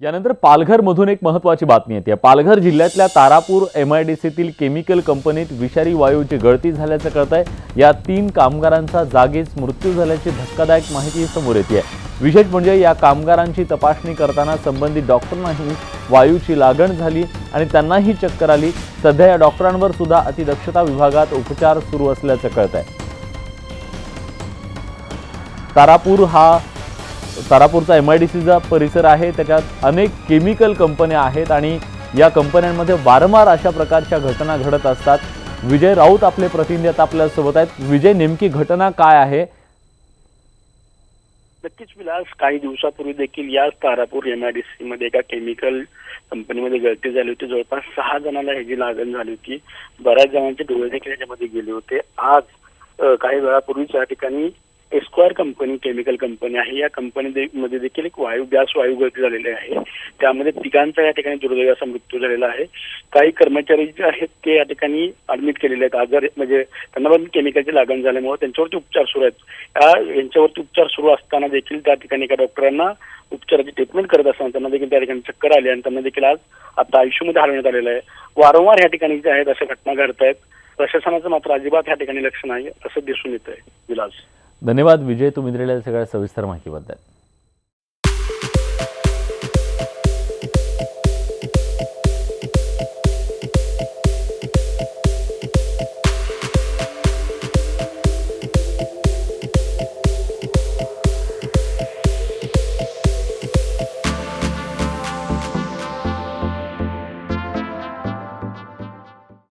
यानंतर पालघर मधून एक महत्वाची बातमी येते. पालघर जिल्ह्यातल्या तारापूर एम आय डी सीतील केमिकल कंपनीत विषारी वायूची गळती झाल्याचं कळत आहे या तीन कामगारांचा जागीच मृत्यू झाल्याची धक्कादायक माहिती समोर येते आहे विशेष म्हणजे या कामगारांची तपासणी करताना संबंधित डॉक्टरांनाही वायूची लागण झाली आणि त्यांनाही चक्कर आली. सध्या या डॉक्टरांवर सुद्धा अतिदक्षता विभागात उपचार सुरू असल्याचं कळत आहे तारापूर हा तारापूरचा एम आय डी सीचा परिसर आहे त्याच्यात अनेक केमिकल कंपन्या आहेत आणि या कंपन्यांमध्ये वारंवार अशा प्रकारच्या घटना घडत असतात. विजय राऊत आपले प्रतिनिधी आता आपल्यासोबत आहेत. विजय नेमकी घटना काय आहे? नक्कीच विलास काही दिवसापूर्वी देखील याच तारापूर एमआयडीसी मध्ये एका केमिकल कंपनीमध्ये गळती झाली होती. जवळपास सहा जणांना ह्याची लागण झाली होती. बऱ्याच जणांचे डोळे देखील याच्यामध्ये गेले होते. आज काही वेळापूर्वीच या ठिकाणी एस्क्वायर कंपनी केमिकल कंपनी आहे. या कंपनी मध्ये देखील एक वायू गॅस वायू गळती झालेली आहे. त्यामध्ये तिघांचा या ठिकाणी दुर्दैवाचा मृत्यू झालेला आहे. काही कर्मचारी जे आहेत ते या ठिकाणी ऍडमिट केलेले आहेत. आजार म्हणजे त्यांना पण केमिकलची लागण झाल्यामुळे त्यांच्यावरती उपचार सुरू आहेत. या यांच्यावरती उपचार सुरू असताना देखील त्या ठिकाणी एका डॉक्टरांना उपचाराची ट्रीटमेंट करत असताना त्यांना देखील त्या ठिकाणी चक्कर आली आणि त्यांना देखील आज आता आयुष्यमध्ये हलवण्यात आलेलं आहे. वारंवार या ठिकाणी जे आहेत अशा घटना घडत आहेत प्रशासनाचं मात्र अजिबात या ठिकाणी लक्ष नाही असं दिसून येत आहे विलास. धन्यवाद. विजय तुम्ही दिलेल्या सगळ्या सविस्तर माहितीबद्दल.